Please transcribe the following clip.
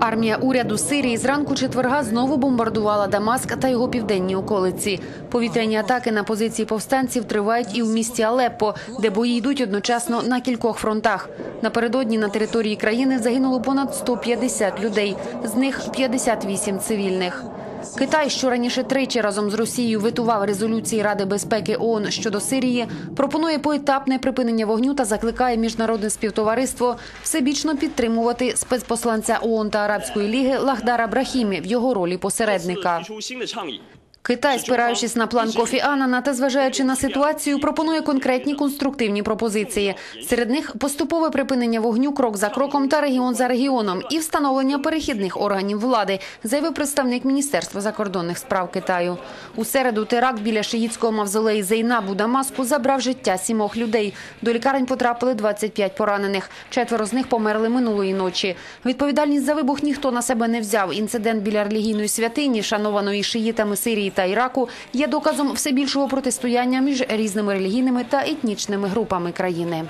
Армія уряду Сирії зранку четверга знову бомбардувала Дамаск та його південні околиці. Повітряні атаки на позиції повстанців тривають і в місті Алеппо, де бої йдуть одночасно на кількох фронтах. Напередодні на території країни загинуло понад 150 людей, з них 58 цивільних. Китай, що раніше тричі разом з Росією витував резолюції Ради безпеки ООН щодо Сирії, пропонує поетапне припинення вогню та закликає міжнародне співтовариство всебічно підтримувати спецпосланця ООН та Арабської ліги Лахдара Брахімі в його ролі посередника. Китай, спираючись на план Кофі Анана та зважаючи на ситуацію, пропонує конкретні конструктивні пропозиції. Серед них поступове припинення вогню крок за кроком та регіон за регіоном і встановлення перехідних органів влади, заявив представник Міністерства закордонних справ Китаю. У середу теракт біля шиїцького мавзолеї Зейна Дамаску забрав життя сімох людей. До лікарень потрапили 25 поранених. Четверо з них померли минулої ночі. Відповідальність за вибух ніхто на себе не взяв. Інцидент біля релігійної святині, шанованої шиїтами Сирії та Іраку, є доказом все більшого протистояння між різними релігійними та етнічними групами країни.